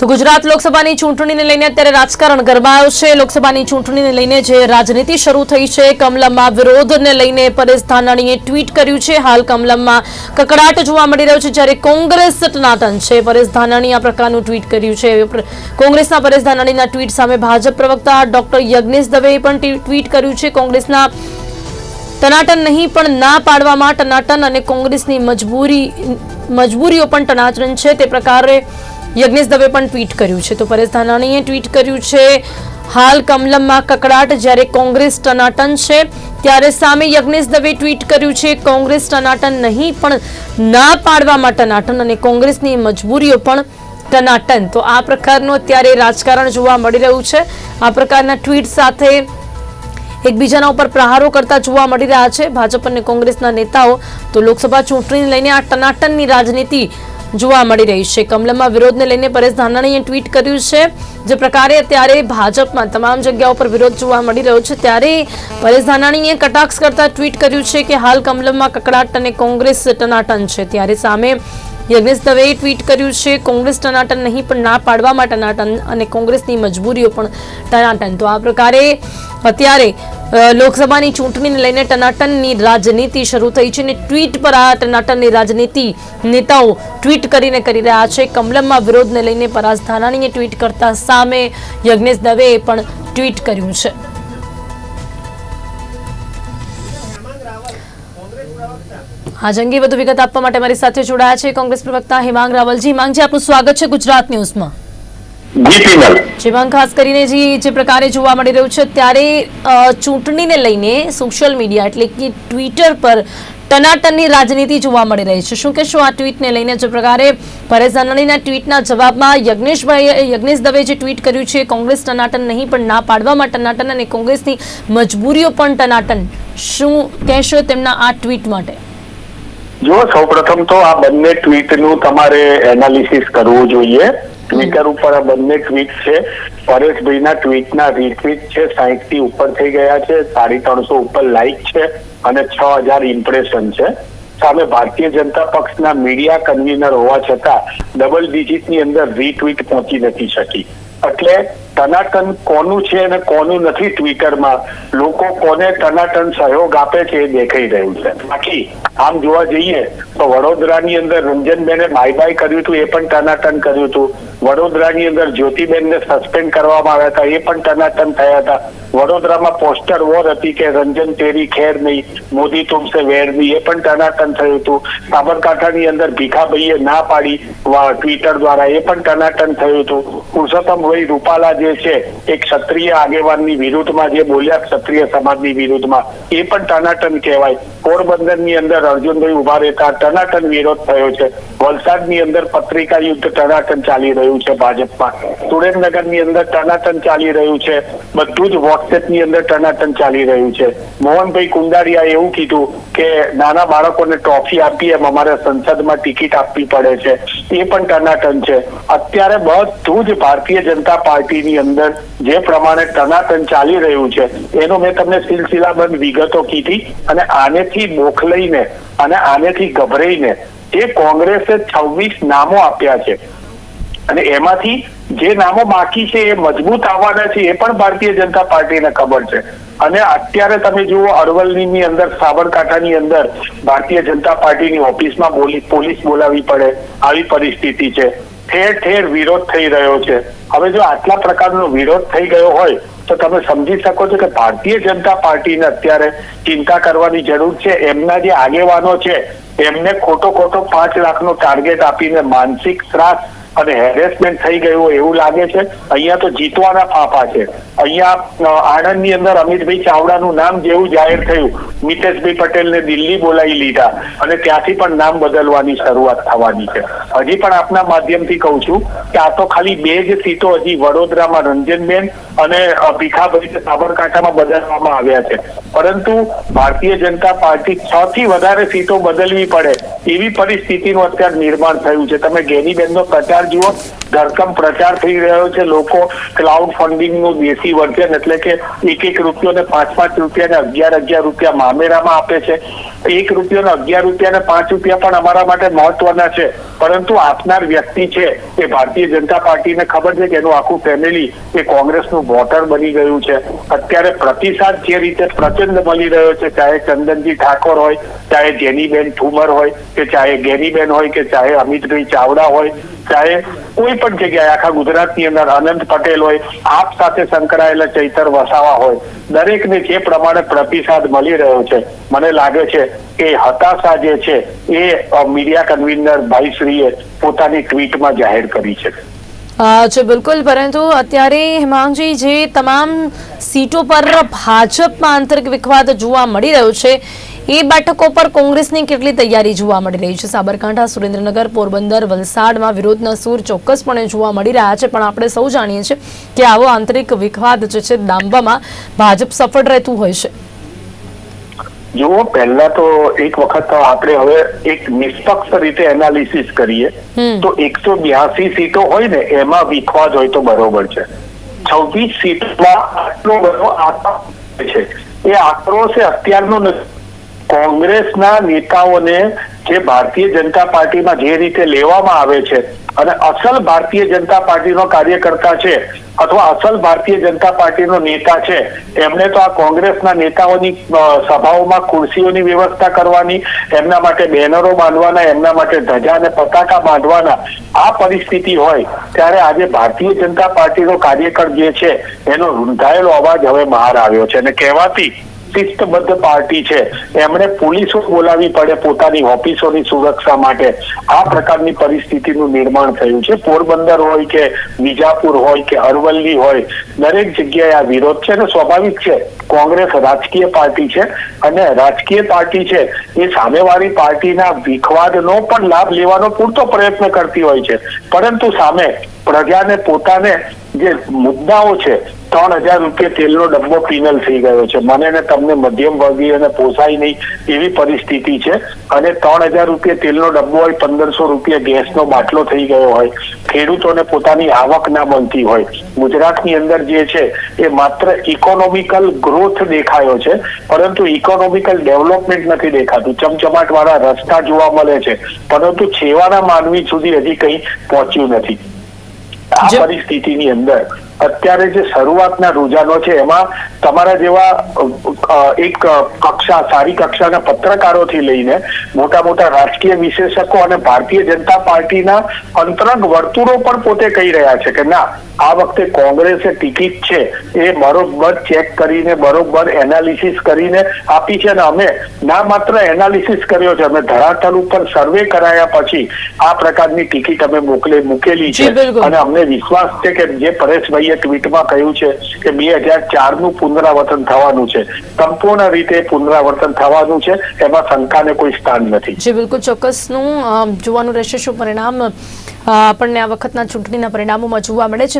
તો ગુજરાત લોકસભાની ચૂંટણીને લઈને અત્યારે રાજકારણ ગરમાયો છે. લોકસભાની ચૂંટણીને લઈને જે રાજનીતિ શરૂ થઈ છે, કમલમમાં વિરોધને લઈને પરેશ ધાનાણીએ ટ્વીટ કર્યું છે. હાલ કમલમમાં કકડાટ જોવા મળી રહ્યો છે, જ્યારે કોંગ્રેસ ટનાટન છે. પરેશ ધાનાણી આ પ્રકારનું ટ્વીટ કર્યું છે. કોંગ્રેસના પરેશ ધાનાણીના ટ્વીટ સામે ભાજપ પ્રવક્તા ડોક્ટર યજ્ઞેશ દવેએ પણ ટ્વીટ કર્યું છે. કોંગ્રેસના ટનાટન નહીં, પણ ના પાડવામાં ટનાટન અને કોંગ્રેસની મજબૂરી મજબૂરીઓ પણ ટનાટન છે. તે પ્રકારે યજ્ઞેશ દવે પણ ટ્વીટ કર્યું છે. તો પરેશ ધાનાણીએ ટ્વીટ કર્યું છે, હાલ કમલમમાં કકડાટ જ્યારે કોંગ્રેસ ટનાટન છે, ત્યારે સામે યજ્ઞેશ દવે ટ્વીટ કર્યું છે, કોંગ્રેસ ટનાટન નહીં, પણ ના પાડવામાં ટનાટન અને કોંગ્રેસની મજબૂરીઓ પણ ટનાટન. તો આ પ્રકારનું અત્યારે રાજકારણ જોવા મળી રહ્યું છે. આ પ્રકારના ટ્વીટ સાથે એકબીજાના ઉપર પ્રહારો કરતા જોવા મળી રહ્યા છે. ભાજપ અને કોંગ્રેસના નેતાઓ તો લોકસભા ચૂંટણીને લઈને આ ટનાટનની રાજનીતિ જોવા મળી રહી છે. કમલમમાં વિરોધને લઈને પરેશ ધાનાણીએ ટ્વીટ કર્યું છે જે પ્રકારે અત્યારે ભાજપમાં તમામ જગ્યાઓ પર વિરોધ જોવા મળી રહ્યો છે. ત્યારે પરેશ ધાનાણીએ કટાક્ષ કરતા ટ્વીટ કર્યું છે કે હાલ કમલમમાં કકડાટ અને કોંગ્રેસ ટનાટન છે. ત્યારે સામે યજ્ઞેશ દવેએ ટ્વીટ કર્યું છે, કોંગ્રેસ ટનાટન નહીં, પણ ના પાડવામાં ટનાટન અને કોંગ્રેસની મજબૂરીઓ પણ ટનાટન. તો આ પ્રકારે અત્યારે લોકસભાની ચૂંટણીને લઈને ટનાટનની રાજનીતિ શરૂ થઈ છે અને ટ્વીટ પર આ ટનાટનની રાજનીતિ નેતાઓ ટ્વીટ કરીને કરી રહ્યા છે. કમલમમાં વિરોધને લઈને પરાસ ધાનાણીએ ટ્વીટ કરતા સામે યજ્ઞેશ દવેએ પણ ટ્વીટ કર્યું છે. આજ જંગી વધુ વિગત આપવા માટે મારી સાથે જોડાયા છે કોંગ્રેસ પ્રવક્તા હિમાંગ રાવલજી. હિમાંગજી આપનું સ્વાગત છે ગુજરાત ન્યૂઝમાં. જી પિનલ ખાસ કરીને જે જે પ્રકારે જોવા મળી રહ્યું છે ત્યારે ચૂંટણીને લઈને સોશિયલ મીડિયા એટલે કે ટ્વિટર પર ટનાટનની રાજનીતિ જોવા મળી રહી છે. શું કહેશો આ ટ્વીટને લઈને? જે પ્રકારે પરેશ ધાનાણીના ટ્વીટના જવાબમાં યજ્ઞેશભાઈ યજ્ઞેશ દવે જે ટ્વીટ કર્યું છે કોંગ્રેસ ટનાટન નહીં પણ ના પાડવામાં ટનાટન અને કોંગ્રેસની મજબૂરીઓ પણ ટનાટન. શું કહેશો તેમના આ ટ્વીટ માટે? જો સૌપ્રથમ તો આ બંને ટ્વીટનું તમારે એનાલિસિસ કરવું જોઈએ. ટ્વિટર ઉપર આ બંને ટ્વીટ છે. પરેશભાઈના ટ્વીટના રીટ્વીટ છે. સાહીઠથી ઉપર થઈ ગયા છે. સાડી ત્રણસો ઉપર લાઈક છે અને છ હજાર ઇમ્પ્રેશન છે. સામે ભારતીય જનતા પક્ષના મીડિયા કન્વીનર હોવા છતાં ડબલ ડિજિટની અંદર રીટ્વીટ પહોંચી નથી શકી. એટલે ટનાટન કોનું છે અને કોનું નથી ટ્વિટરમાં? લોકો કોને ટનાટન સહયોગ આપે છે એ દેખાઈ રહ્યું છે. બાકી આમ જોવા જઈએ તો વડોદરાની અંદર રંજનબેને બાય બાય કર્યું હતું, એ પણ ટનાટન કર્યું હતું. વડોદરાની અંદર જ્યોતિબેનને સસ્પેન્ડ કરવામાં આવ્યા હતા. એ પણ ટનાટન થયા હતા. વડોદરામાં પોસ્ટર વોર હતી કે રંજન તેરી ખેર નહીં, મોદી તુમસે વેર નહીં, એ પણ ટનાટન થયું હતું. સાબરકાંઠાની અંદર ભીખાભાઈએ ના પાડી ટ્વિટર દ્વારા, એ પણ ટનાટન થયું હતું. પુરુષોત્તમભાઈ રૂપાલા જે છે, એક ક્ષત્રિય આગેવાનની વિરુદ્ધમાં જે બોલ્યા, ક્ષત્રિય સમાજની વિરુદ્ધમાં, એ પણ ટનાટન કહેવાય. પોરબંદરની અંદર અર્જુનભાઈ ઊભા રહેતા ટનાટન વિરોધ થયો છે. વલસાડની અંદર પત્રિકા યુદ્ધ ટનાટન ચાલી રહ્યું છે ભાજપમાં. સુરેન્દ્રનગરની અંદર ટનાટન ચાલી રહ્યું છે. બધું જ વોટ્સએપની અંદર ટનાટન ચાલી રહ્યું છે. મોહનભાઈ કુંડારિયાએ એવું કીધું કે નાના બાળકોને ટ્રોફી આપી એમ અમારે સંસદમાં ટિકિટ આપવી પડે છે. એ પણ ટનાટન છે. અત્યારે બધું જ ભારતીય જનતા પાર્ટીની અંદર જે પ્રમાણે ટનાટન ચાલી રહ્યું છે, એનો મેં તમને સિલસિલાબંધ વિગતો કીધી અને આનેથી બોખલાઈને અને આનેથી ગભરાઈને જે કોંગ્રેસે છવ્વીસ નામો આપ્યા છે. અને એમાંથી જે નામો બાકી છે એ મજબૂત આવવાના છે, એ પણ ભારતીય જનતા પાર્ટીને ખબર છે. અને અત્યારે તમે જુઓ અરવલ્લીની અંદર, સાબરકાંઠાની અંદર ભારતીય જનતા પાર્ટીની ઓફિસમાં પોલીસ બોલાવી પડે, આવી પરિસ્થિતિ છે. ઠેર ઠેર વિરોધ થઈ રહ્યો છે. હવે જો આટલા પ્રકારનો વિરોધ થઈ ગયો હોય તો તમે સમજી શકો છો કે ભારતીય જનતા પાર્ટીને અત્યારે ચિંતા કરવાની જરૂર છે. એમના જે આગેવાનો છે, એમને ખોટો ખોટો પાંચ લાખનો ટાર્ગેટ આપીને માનસિક ત્રાસ અને હેરેસમેન્ટ થઈ ગયું એવું લાગે છે? અહીંયા તો જીતવાના ફાંફા છે. અહીંયા આણંદની અંદર અમિતભાઈ ચાવડાનું નામ જેવું જાહેર થયું. મિતેશભાઈ પટેલને દિલ્હી બોલાવી લીધા. અને ત્યાંથી પણ નામ બદલવાની શરૂઆત થવાની છે. હજી પણ આપના માધ્યમથી કહું છું કે આ તો ખાલી બે જ સીટો હજી વડોદરામાં રંજનબેન અને ભીખાભાઈ સાબરકાંઠામાં બદલવામાં આવ્યા છે. પરંતુ ભારતીય જનતા પાર્ટી છ થી વધારે સીટો બદલવી પડે એવી પરિસ્થિતિનું અત્યારે નિર્માણ થયું છે. તમે ગેનીબેનનો પ્રચાર જુઓ ધરકમ પ્રચાર થઈ રહ્યો છે. લોકો ક્લાઉડ ફંડિંગનું દેશી વર્જન એટલે કે એક એક રૂપિયોને પાંચ પાંચ રૂપિયાને અગિયાર અગિયાર રૂપિયા મામેરામાં આપે છે. એક રૂપિયોને અગિયાર રૂપિયાને પાંચ રૂપિયા પણ અમારા માટે મહત્વના છે. પરંતુ આપનાર વ્યક્તિ છે એ ભારતીય જનતા પાર્ટીને ખબર છે કે એનું આખું ફેમિલી એ કોંગ્રેસનું વોટર બની ગયું છે. અત્યારે પ્રતિસાદ જે રીતે પ્રચંડ મળી રહ્યો છે, ચાહે ચંદનજી ઠાકોર હોય, ચાહે જેનીબેન ઠુમર હોય, કે ચાહે ગેનીબેન હોય, કે ચાહે અમિતભાઈ ચાવડા હોય, ચાહે કોઈ પણ જગ્યાએ આખા ગુજરાતની અંદર અનંત પટેલ હોય આપ સાથે સંકળાયેલા ચૈતર વસાવા હોય દરેકને જે પ્રમાણે પ્રતિસાદ મળી રહ્યો છે મને લાગે છે કે હતાશા જે છે એ મીડિયા કન્વીનર ભાઈશ્રીએ પોતાની ટ્વીટમાં જાહેર કરી છે. અ, બિલકુલ. પરંતુ અત્યારે હેમાંગજી જે તમામ સીટો પર ભાજપમાં આંતરિક વિખવાદ જોવા મળી રહ્યો છે એ બેઠકો પર કોંગ્રેસની કેટલી તૈયારી જોવા મળી રહી છે? સાબરકાંઠા સુરેન્દ્રનગર પોરબંદર વલસાડમાં વિરોધના સૂર ચોક્કસપણે જોવા મળી રહ્યા છે. પણ આપણે સૌ જાણીએ છીએ કે આવો આંતરિક વિખવાદ જે છે ડામવામાં ભાજપ સફળ રહેતું હોય છે. જુઓ પહેલા તો એક વખત આપણે હવે એક નિષ્પક્ષ રીતે એનાલિસિસ કરીએ. તો એકસો બ્યાસી સીટો હોય ને એમાં વિખવાદ હોય તો બરોબર છે. છવ્વીસ સીટમાં આટલો બધો આંકડો છે. એ આંકડો છે અત્યારનો નથી. કોંગ્રેસના નેતાઓને જે ભારતીય જનતા પાર્ટીમાં જે રીતે લેવામાં આવે છે અને અસલ ભારતીય જનતા પાર્ટીનો કાર્યકર્તા છે અથવા અસલ ભારતીય જનતા પાર્ટીનો નેતા છે, એમને તો આ કોંગ્રેસના નેતાઓની સભાઓમાં ખુરશીઓની વ્યવસ્થા કરવાની, એમના માટે બેનરો બાંધવાના, એમના માટે ધજા અને પતાકા બાંધવાના, આ પરિસ્થિતિ હોય, ત્યારે આજે ભારતીય જનતા પાર્ટીનો કાર્યકર જે છે, એનો રૂંધાયેલો અવાજ હવે બહાર આવ્યો છે. અને કહેવાતી શિસ્તબદ્ધ પાર્ટી છે. એમણે પોલીસો બોલાવી પડે પોતાની ઓફિસોની સુરક્ષા માટે. આ પ્રકારની પરિસ્થિતિનું નિર્માણ થયું છે. પોરબંદર હોય કે વિજાપુર હોય કે અરવલ્લી હોય, દરેક જગ્યાએ આ વિરોધ છે અને સ્વાભાવિક છે. કોંગ્રેસ રાજકીય પાર્ટી છે અને રાજકીય પાર્ટી છે એ સામેવાળી પાર્ટીના વિખવાદનો પણ લાભ લેવાનો પૂરતો પ્રયત્ન કરતી હોય છે. પરંતુ સામે પ્રજાને પોતાને જે મુદ્દાઓ છે ત્રણ હજાર રૂપિયા તેલનો ડબ્બો પીનલ થઈ ગયો છે. મને ને તમને મધ્યમ વર્ગીયને પોસાય નહીં એવી પરિસ્થિતિ છે. અને ત્રણ હજાર રૂપિયા તેલનો ડબ્બો હોય પંદરસો રૂપિયા ગેસનો બાટલો થઈ ગયો હોય. ખેડૂતોને પોતાની આવક ના બનતી હોય. ગુજરાતની અંદર જે છે એ માત્ર ઇકોનોમિકલ ગ્રોથ દેખાયો છે. પરંતુ ઇકોનોમિકલ ડેવલપમેન્ટ નથી દેખાતું. ચમચમાટ વાળા રસ્તા જોવા મળે છે. પરંતુ છેવાના માનવી સુધી હજી કંઈ પહોંચ્યું નથી. આ પરિસ્થિતિની અંદર અત્યારે જે શરૂઆતના રૂઝાનો છે એમાં તમારા જેવા એક કક્ષા સારી કક્ષાના પત્રકારોથી લઈને મોટા મોટા રાજકીય વિશેષકો અને ભારતીય જનતા પાર્ટીના અંતરંગ વર્તુળો પણ પોતે કહી રહ્યા છે કે ના આ વખતે કોંગ્રેસે ટિકિટ છે એ બરોબર ચેક કરીને બરોબર એનાલિસિસ કરીને આપી છે અને અમે ના માત્ર એનાલિસિસ કર્યો છે અમે ધરાતલ ઉપર સર્વે કરાયા પછી આ પ્રકારની ટિકિટ અમે મોકલે મૂકેલી છે. અને અમને વિશ્વાસ છે કે જે પરેશભાઈએ ટ્વીટમાં કહ્યું છે કે બે હજાર ચારનું પુનરાવર્તન થવાનું છે. સંપૂર્ણ રીતે પુનરાવર્તન થવાનું છે. એમાં શંકાને કોઈ સ્થાન નથી. જે, બિલકુલ. ચોક્કસનું જોવાનું રહેશે શું પરિણામ આપણને આ વખતના ચૂંટણીના પરિણામોમાં જોવા મળે છે.